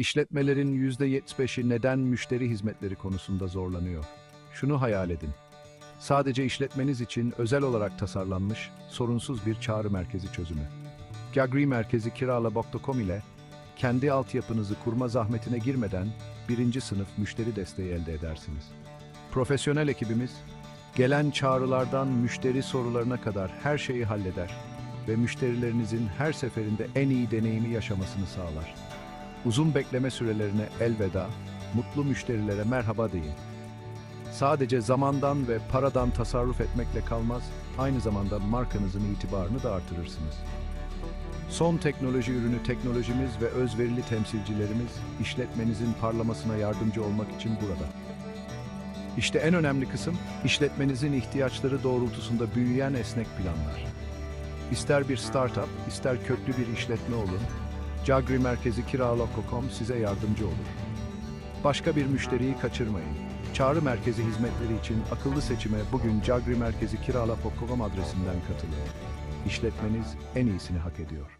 İşletmelerin %75'i neden müşteri hizmetleri konusunda zorlanıyor? Şunu hayal edin. Sadece işletmeniz için özel olarak tasarlanmış, sorunsuz bir çağrı merkezi çözümü. Gagri merkezi kirala.com ile kendi altyapınızı kurma zahmetine girmeden birinci sınıf müşteri desteği elde edersiniz. Profesyonel ekibimiz, gelen çağrılardan müşteri sorularına kadar her şeyi halleder ve müşterilerinizin her seferinde en iyi deneyimi yaşamasını sağlar. Uzun bekleme sürelerine elveda, mutlu müşterilere merhaba deyin. Sadece zamandan ve paradan tasarruf etmekle kalmaz, aynı zamanda markanızın itibarını da artırırsınız. Son teknoloji ürünü teknolojimiz ve özverili temsilcilerimiz işletmenizin parlamasına yardımcı olmak için burada. İşte en önemli kısım, işletmenizin ihtiyaçları doğrultusunda büyüyen esnek planlar. İster bir startup, ister köklü bir işletme olun, Cagri Merkezi Kirala.com size yardımcı olur. Başka bir müşteriyi kaçırmayın. Çağrı merkezi hizmetleri için akıllı seçime bugün Cagri Merkezi Kirala.com adresinden katılın. İşletmeniz en iyisini hak ediyor.